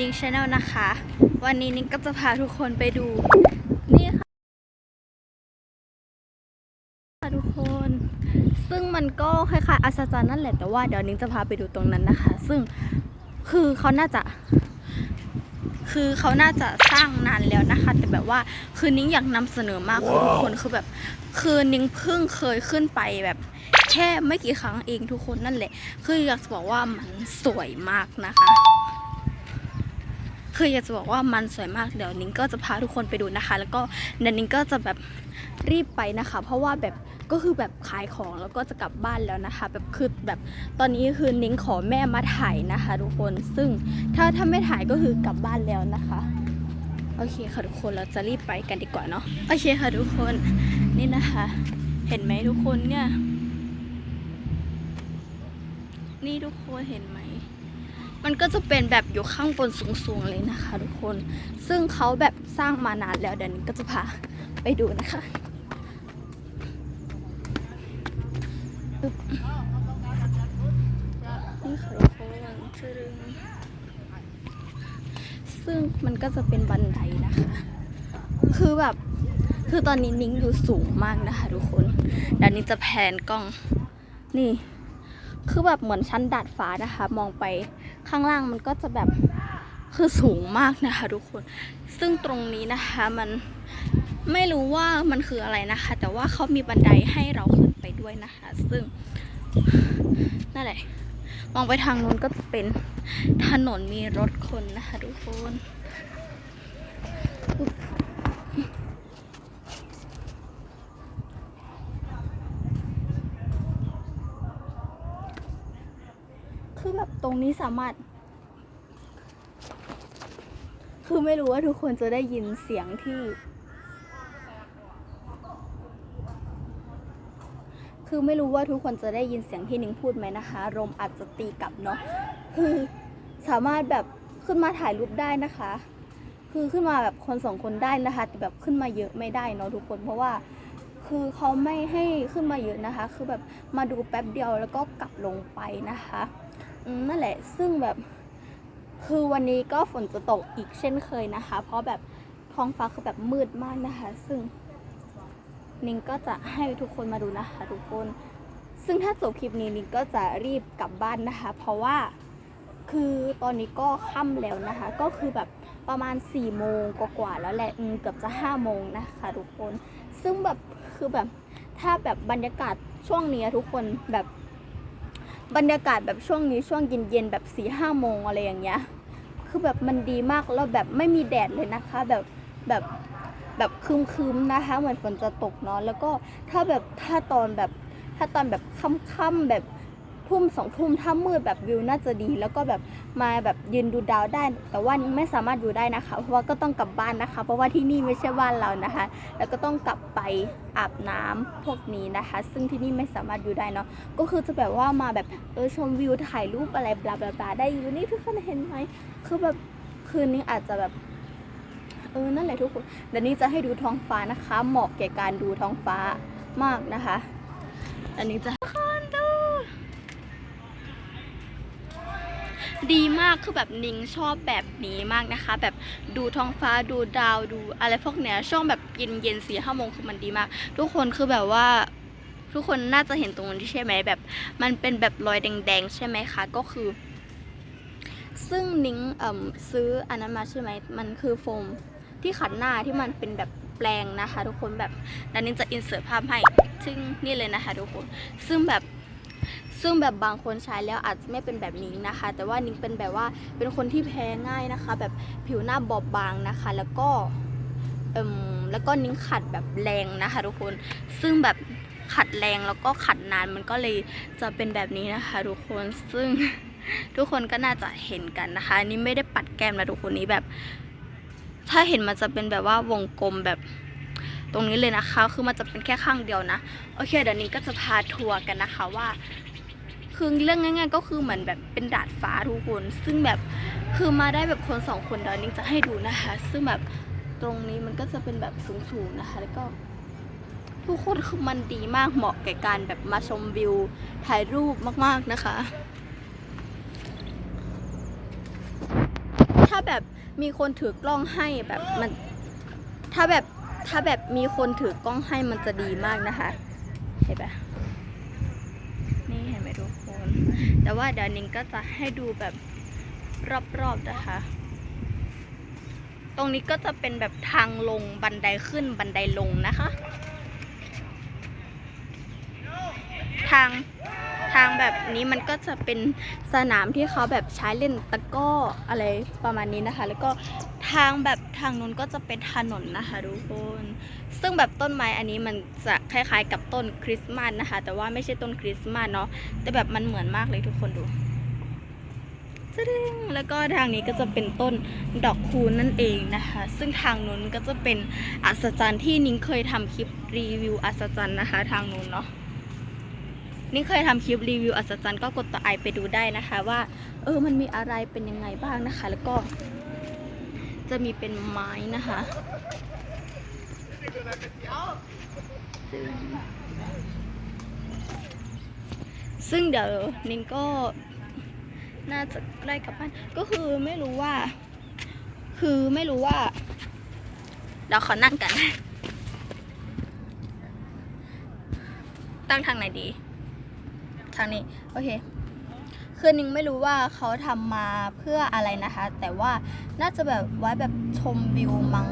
นิงชาแนลนะคะ วันนี้นิงก็จะพาทุกคนไปดู นี่ค่ะค่ะทุกคน ซึ่งมันก็คล้ายๆอัศจรรย์นั่นแหละแต่ว่าเดี๋ยวนิงจะพาไปดูตรงนั้นนะคะ ซึ่งคือเขาน่าจะ คือเขาน่าจะสร้างนานแล้วนะคะ แต่แบบว่าคือนิ้งอยากนำเสนอมากคือทุกคนคือแบบคือนิ้งเพิ่งเคยขึ้นไปแบบแค่ไม่กี่ครั้งเองทุกคนนั่นแหละ คืออยากจะบอกว่ามันสวยมากนะคะ คืออยากจะบอกว่ามันสวยมากเดี๋ยวนิ้งก็จะพาทุกคนไปดูนะคะ แล้วก็เดี๋ยวนิ้งก็จะแบบรีบไปนะคะ เพราะว่าแบบก็คือแบบขายของแล้วก็จะกลับบ้านแล้วนะคะแบบคือแบบตอนนี้คือนิ้งขอแม่มาถ่ายนะคะ ทุกคนซึ่งถ้าถ้าไม่ถ่ายก็คือกลับบ้านแล้วนะคะโอเคค่ะทุกคนเราจะรีบไปกันดีกว่าเนาะโอเคค่ะทุกคนนี่นะคะ เห็นไหมทุกคนเนี่ย นี่ทุกคนเห็นไหม มันก็จะเป็นแบบอยู่ข้างบนสูงๆเลยนะคะ ทุกคน ซึ่งเขาแบบสร้างมานานแล้วเดี๋ยวนี้ก็จะพาไปดูนะคะนี่ค่ะทุกคนซึ่งมันก็จะเป็นบันไดนะคะ คือแบบคือตอนนี้นิ้งอยู่สูงมากนะคะ ทุกคนเดี๋ยวนี้จะแพนกล้อง นี่ คือแบบเหมือนชั้นดาดฟ้านะคะ มองไป ข้างล่างมันก็จะแบบคือสูงมากนะคะทุกคน ซึ่งตรงนี้นะคะมันไม่รู้ว่ามันคืออะไรนะคะ แต่ว่าเขามีบันไดให้เราขึ้นไปด้วยนะคะ ซึ่งนั่นแหละมองไปทางนู้นก็จะเป็นถนนมีรถคนนะคะทุกคนอุ๊บคือแบบต รงนี้สามารถ คือไม่รู้ว่าทุกคนจะได้ยินเสียงที่ คือไม่รู้ว่าทุกคนจะได้ยินเสียงที่นิ้งพูดไหมนะคะลมอาจจะตีกลับเนาะคือสามารถแบบขึ้นมาถ่ายรูปได้นะคะ คือขึ้นมาแบบคนสองคนได้นะคะ แต่แบบขึ้นมาเยอะไม่ได้เนาะทุกคนเพราะว่าคือเขาไม่ให้ขึ้นมาเยอะนะคะ คือแบบมาดูแป๊บเดียวแล้วก็กลับลงไปนะคะ นั่นแหละ ซึ่งแบบคือวันนี้ก็ฝนจะตกอีกเช่นเคยนะคะ เพราะแบบท้องฟ้าคือแบบมืดมากนะคะ ซึ่งนิงก็จะให้ทุกคนมาดูนะคะ ทุกคน ซึ่งถ้าจบคลิปนี้นิงก็จะรีบกลับบ้านนะคะ เพราะว่าคือตอนนี้ก็ค่ำแล้วนะคะ ก็คือแบบประมาณ4ี่โมงกว่าๆแล้วแหละเกือบจะ5้าโมงนะคะทุกคน ซึ่งแบบคือแบบถ้าแบบบรรยากาศช่วงนี้ทุกคนแบบ บรรยากาศแบบช่วงนี้ช่วงเย็นๆแบบสี่ห้าโมงอะไรอย่างเงี้ย คือแบบมันดีมากแล้วแบบไม่มีแดดเลยนะคะ แบบแบบแบบคืมๆนะคะ เหมือนฝนจะตกเนาะแล้วก็ถ้าแบบถ้าตอนแบบถ้าตอนแบบค่ำๆแบบ ทุ่มสองทุ่มถ้ามืดแบบวิวน่าจะดี แล้วก็แบบมาแบบยืนดูดาวได้ แต่ว่านี่ไม่สามารถดูได้นะคะ เพราะว่าก็ต้องกลับบ้านนะคะ เพราะว่าที่นี่ไม่ใช่บ้านเรานะคะ แล้วก็ต้องกลับไปอาบน้ำพวกนี้นะคะ ซึ่งที่นี่ไม่สามารถอยู่ได้เนาะก็คือจะแบบว่ามาแบบเออชมวิวถ่ายรูปอะไรบลาบลาบลาได้อยู่นี่ทุกคนเห็นไหมคือแบบคืนนี้อาจจะแบบเออนั่นแหละทุกคนเดี๋ยวนี้จะให้ดูท้องฟ้านะคะ เหมาะแก่การดูท้องฟ้ามากนะคะอันนี้จะทุกคนดู ดีมากคือแบบนิงชอบแบบนี้มากนะคะ แบบดูท้องฟ้าดูดาวดูอะไรพวกเนี้ยช่วงแบบเย็นเย็นสี่ห้าโมงคือมันดีมาก ทุกคนคือแบบว่าทุกคนน่าจะเห็นตรงนี้ใช่ไหมแบบ มันเป็นแบบรอยแดงๆ ใช่ไหมคะ ก็คือ ซึ่งนิ้งเอ่มซื้ออันนั้นมาใช่ไหมมันคือโฟมที่ขัดหน้าที่มันเป็นแบบแปลงนะคะ ทุกคนแบบดันนิ้งจะอินเสิร์ตภาพให้ซึ่งนี่เลยนะคะ ทุกคน ซึ่งแบบ ซึ่งแบบบางคนใช้แล้วอาจจะไม่เป็นแบบนิ้งนะคะ แต่ว่านิ้งเป็นแบบว่าเป็นคนที่แพ้ง่ายนะคะ แบบผิวหน้าบอบบางนะคะ แล้วก็เอ่มแล้วก็นิ้งขัดแบบแรงนะคะทุกคน ซึ่งแบบขัดแรงแล้วก็ขัดนานมันก็เลยจะเป็นแบบนี้นะคะทุกคนซึ่งทุกคนก็น่าจะเห็นกันนะคะนนี่ไม่ได้ปัดแก้มนะทุกคนนี้แบบ ถ้าเห็นมันจะเป็นแบบว่าวงกลมแบบตรงนี้เลยนะคะ คือมันจะเป็นแค่ข้างเดียวนะ โอเค เดี๋ยวนี้ก็จะพาทัวร์กันนะคะว่า คือเรื่องง่าย ๆ ก็คือเหมือนแบบเป็นดาดฟ้าทุกคน ซึ่งแบบคือมาได้แบบคนสองคนเดี๋ยวนี้จะให้ดูนะคะ ซึ่งแบบตรงนี้มันก็จะเป็นแบบสูงๆนะคะ แล้วก็ ทุกคนคือมันดีมากเหมาะแก่การแบบมาชมวิวถ่ายรูปมากๆนะคะ ถ้าแบบมีคนถือกล้องให้แบบมันถ้าแบบถ้าแบบมีคนถือกล้องให้มันจะดีมากนะคะ เห็นปะนี่เห็นไหมทุกคน แต่ว่าเดี๋ยวนิงก็จะให้ดูแบบรอบๆนะคะ ตรงนี้ก็จะเป็นแบบทางลงบันไดขึ้นบันไดลงนะคะ ทาง ทางแบบนี้มันก็จะเป็นสนามที่เขาแบบใช้เล่นตะก้ออะไรประมาณนี้นะคะ แล้วก็ทางแบบทางนู้นก็จะเป็นถนนนะคะทุกคน ซึ่งแบบต้นไม้อันนี้มันจะคล้ายๆ กับต้นคริสต์มาสนะคะ แต่ว่าไม่ใช่ต้นคริสต์มาสเนาะแต่แบบมันเหมือนมากเลยทุกคนดูแล้วก็ทางนี้ก็จะเป็นต้นดอกคูณนั่นเองนะคะ ซึ่งทางนู้นก็จะเป็นอัศจรรย์ที่นิ้งเคยทำคลิปรีวิวอัศจรรย์นะคะ ทางนู้นเนาะ นี่เคยทำคลิปรีวิวอัศจรรย์ก็กดตัวไอไปดูได้นะคะ ว่า เออมันมีอะไรเป็นยังไงบ้างนะคะ แล้วก็ จะมีเป็นไม้นะคะซึ่งเดี๋ยวนิ้งก็น่าจะใกล้กลับบ้านก็คือไม่รู้ว่า คือไม่รู้ว่าเราขอนั่งกัน ตั้งทางไหนดี ทางนี้โอเคคือนิงไม่รู้ว่าเขาทำมาเพื่ออะไรนะคะ แต่ว่าน่าจะแบบไว้แบบชมวิวมั้ง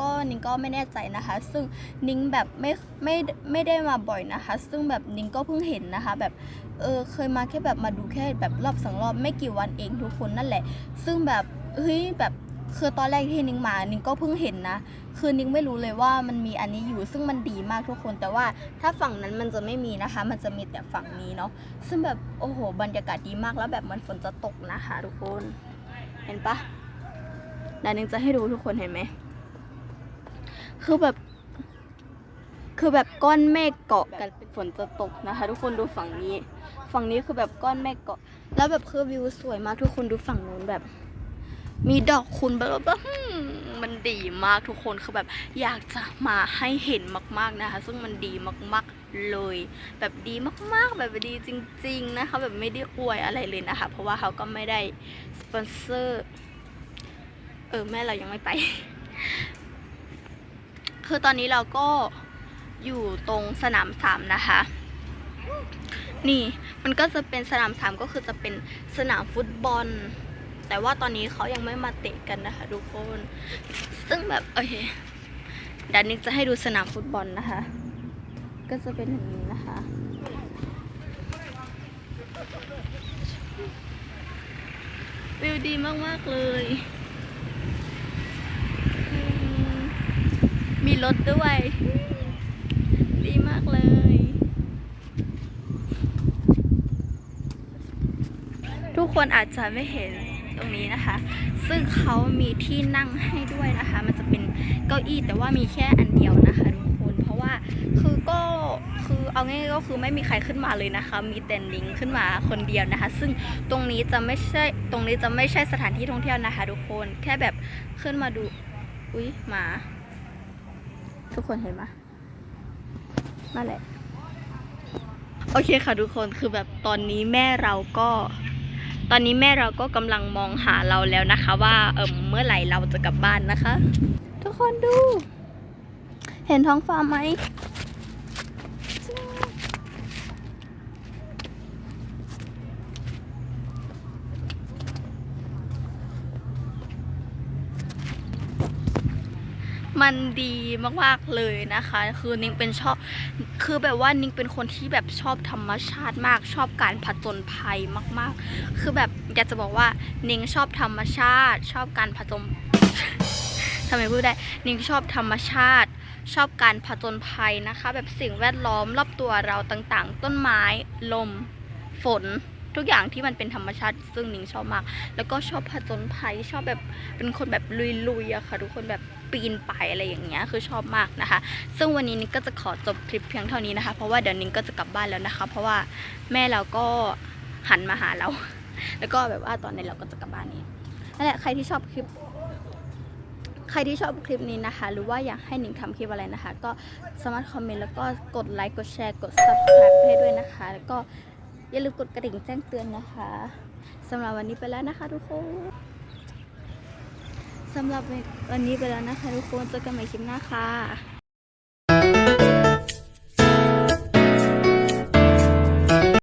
ก็นิงก็ไม่แน่ใจนะคะ ซึ่งนิงแบบไม่ไม่ไม่ได้มาบ่อยนะคะ ซึ่งแบบนิงก็เพิ่งเห็นนะคะ แบบเออเคยมาแค่แบบมาดูแค่แบบรอบสองรอบไม่กี่วันเองทุกคนนั่นแหละ ซึ่งแบบเฮ้ยแบบ คือตอนแรกที่นิ้งมานิ้งก็เพิ่งเห็นนะ คือนิ้งไม่รู้เลยว่ามันมีอันนี้อยู่ซึ่งมันดีมากทุกคน แต่ว่าถ้าฝั่งนั้นมันจะไม่มีนะคะ มันจะมีแต่ฝั่งนี้เนาะ ซึ่งแบบโอ้โห บรรยากาศดีมากแล้วแบบมันฝนจะตกนะคะทุกคน เห็นปะเดี๋ยวนิ้งจะให้ดูทุกคนเห็นไหม คือแบบ คือแบบก้อนเมฆเกาะกันฝนจะตกนะคะ ทุกคนดูฝั่งนี้ ฝั่งนี้คือแบบก้อนเมฆเกาะ แล้วแบบคือวิวสวยมากทุกคนดูฝั่งนู้นแบบ มีดอกคุณแบบว่ามมันดีมากทุกคนคือแบบอยากจะมาให้เห็นมากๆนะคะ ซึ่งมันดีมากๆเลย แบบดีมากๆ แบบดีจริง ๆ นะคะ แบบไม่ได้อวยอะไรเลยนะคะ เพราะว่าเขาก็ไม่ได้สปอนเซอร์เออแม่เรายังไม่ไป คือตอนนี้เราก็อยู่ตรงสนามสามนะคะ นี่มันก็จะเป็นสนามสามก็คือจะเป็นสนามฟุตบอล แต่ว่าตอนนี้เขายังไม่มาเตะกันนะคะทุกคน ซึ่งแบบโอเคดี๋ยวนิกจะให้ดูสนามฟุตบอลนะคะ ก็จะเป็นอย่างนี้นะคะ วิวดีมาก ๆ เลย มีรถด้วย ดีมากเลยทุกคนอาจจะไม่เห็น ตรงนี้นะคะ ซึ่งเขามีที่นั่งให้ด้วยนะคะ มันจะเป็นเก้าอี้แต่ว่ามีแค่อันเดียวนะคะทุกคน เพราะว่าคือก็คือเอาง่ายๆก็คือไม่มีใครขึ้นมาเลยนะคะ มีแต่ลิงขึ้นมาคนเดียวนะคะ ซึ่งตรงนี้จะไม่ใช่ตรงนี้จะไม่ใช่สถานที่ท่องเที่ยวนะคะ ทุกคนแค่แบบขึ้นมาดูอุ้ยหมาทุกคนเห็นไหมนั่นแหละ โอเคค่ะทุกคนคือแบบตอนนี้แม่เราก็ ตอนนี้แม่เราก็กำลังมองหาเราแล้วนะคะ ว่าเออเมื่อไหร่เราจะกลับบ้านนะคะ ทุกคนดู เห็นท้องฟ้าไหมมันดีมากๆเลยนะคะ คือนิ้งเป็นชอบ คือแบบว่านิงเป็นคนที่แบบชอบธรรมชาติมาก ชอบการผจญภัยมากๆ คือแบบอยากจะบอกว่านิงชอบธรรมชาติ ชอบการผจญทำไมพูดได้นิงชอบธรรมชาติ ชอบการผจญภัยนะคะ แบบสิ่งแวดล้อมรอบตัวเราต่างๆ ต้นไม้ ลม ฝน ทุกอย่างที่มันเป็นธรรมชาติซึ่งนิงชอบมาก แล้วก็ชอบผจญภัยชอบแบบเป็นคนแบบลุยๆอะค่ะ ทุกคนแบบปีนป่ายอะไรอย่างเงี้ยคือชอบมากนะคะ ซึ่งวันนี้นิงก็จะขอจบคลิปเพียงเท่านี้นะคะ เพราะว่าเดี๋ยวนิงก็จะกลับบ้านแล้วนะคะ เพราะว่าแม่เราก็หันมาหาเรา แล้วก็แบบว่าตอนนี้เราก็จะกลับบ้านนี้นั่นแหละใครที่ชอบคลิปใครที่ชอบคลิปนี้นะคะ หรือว่าอยากให้หนิงทำคลิปอะไรนะคะ ก็สามารถคอมเมนต์แล้วก็กดไลค์กดแชร์กด subscribe ให้ด้วยนะคะ แล้วก็ อย่าลืมกดกระดิ่งแจ้งเตือนนะคะสำหรับวันนี้ไปแล้วนะคะทุกคนสำหรับวันนี้ไปแล้วนะคะทุกคนเจอกันใหม่คลิปหน้าค่ะ